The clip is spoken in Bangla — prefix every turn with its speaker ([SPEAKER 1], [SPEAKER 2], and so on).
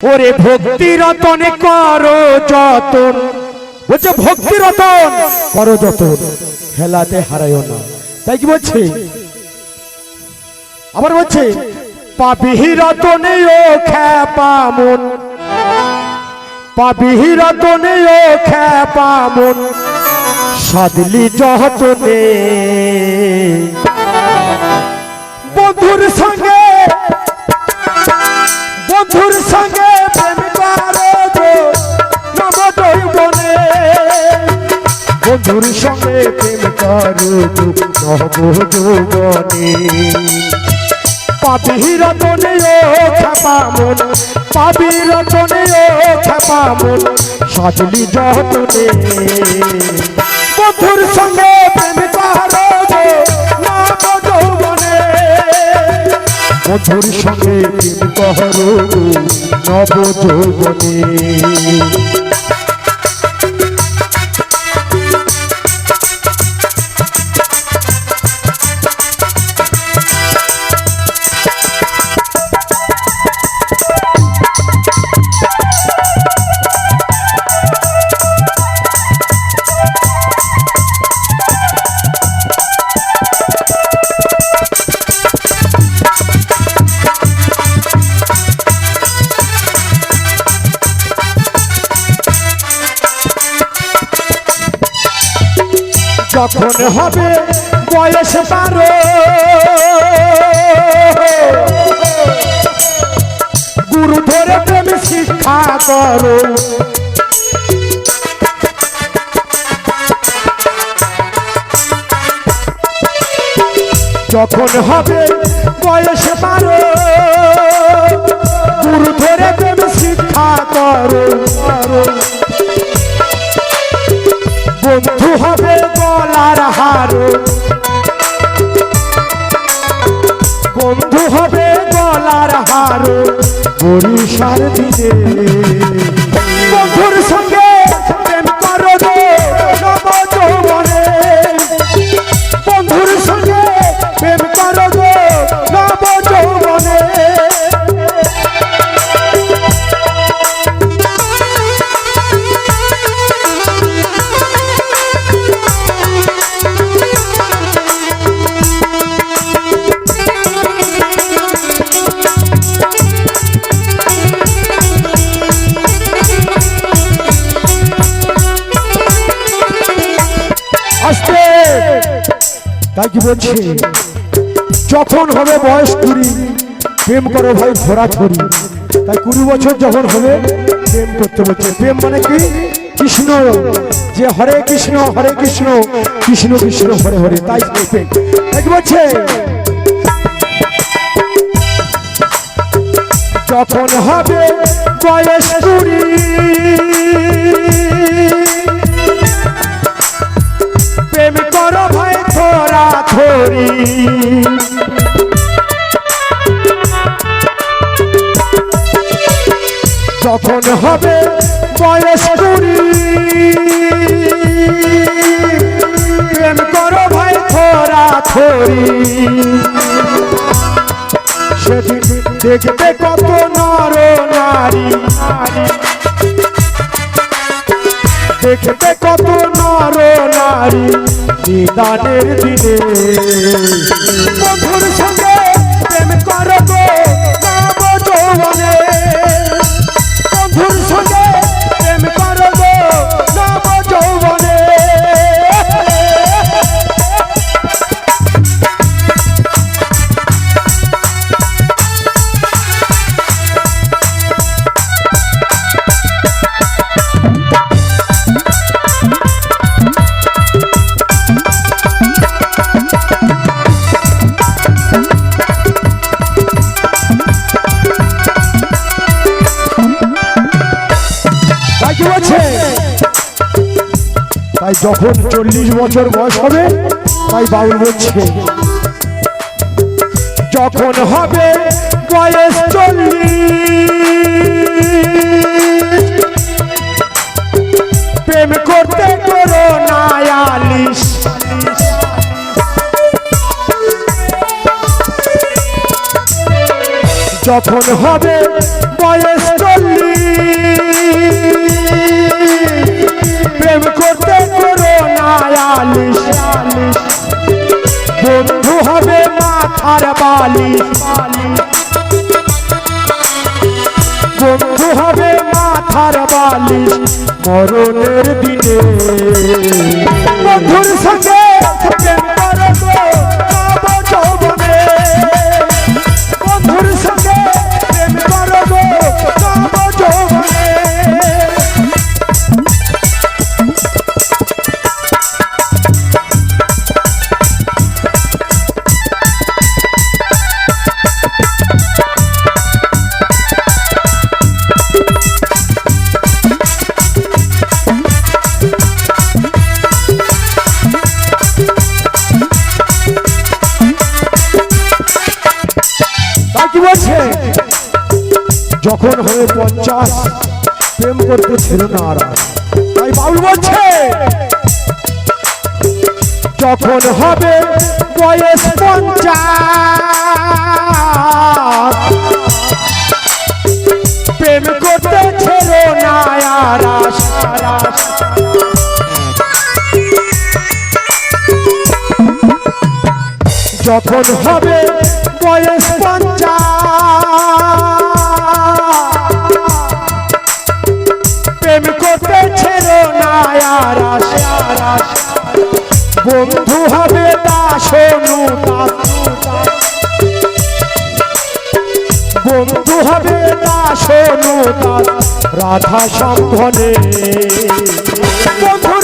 [SPEAKER 1] ওরে ভক্তি রতন করো যতন। বলছে ভক্তি রতন করো যতন, হেলাতে হারায়ও না। তাই কি বলছে? আবার বলছে পাপিহি রতনে ও খ্যাপামন পাপিহি রতনে ও খ্যাপামন সাদলি যতনে। বন্ধুর সঙ্গে প্রেম করো গো নবযৌবনে পাপি রতনে ও খেপামন পাপি রতনে ও খেপামন সাজলি যতনে। বন্ধুর সঙ্গে প্রেম করো গো সঙ্গে প্রেম করো নব যৌবনে। যখন হবে বয়স বারো গুরু ধরে প্রেম শিক্ষা করো যখন হবে বয়স বারো গুরু ধরে প্রেম শিক্ষা করো। বন্ধু হবে গলার হারো। বন্ধু হবে গলার হারো। বরিশার দিনে বন্ধুর আসতে তাই কি বলছি? যখন হবে বয়স কুড়ি প্রেম করো ভাই ঘোরা ছড়ি তাই কুড়ি বছর যখন হবে প্রেম করতে বলছে। প্রেম মানে কি? কৃষ্ণ। যে হরে কৃষ্ণ হরে কৃষ্ণ কৃষ্ণ কৃষ্ণ, হরে হরে, তাই প্রেম। তাই কি বলছে? যখন হবে বয়স কুড়ি যখন হবে বয়স কুড়ি। প্রেম করো ভাই থোরা থরি সেদিন দেখবে কত নর নারী। দেখবে কত নর নারী নিদানের দিনে। বন্ধুর সঙ্গে প্রেম করো গো নব যৌবনে। যখন চল্লিশ বছর বয়স হবে, তাই বাউল বলছে, যখন হবে বয়স চল্লিশ, প্রেম করতে করো না যখন হবে বয়স চল্লিশ, প্রেম করতে আয়ালিশ বন্ধু হবে মাথার বালিশ বন্ধু হবে মাথার বালিশ মরণের দিনে বন্ধুর সঙ্গে যখন হবে পঞ্চাশ, প্রেম করতে ছিল না আর। তাই বাউল বলছে, যখন হবে বয়স পঞ্চাশ, প্রেম করতে ছিল না যখন হবে বয়স পঞ্চাশ বন্ধু হবে দাসনু বন্ধু হবে দাসনু রাধা সম্ভনে বন্ধু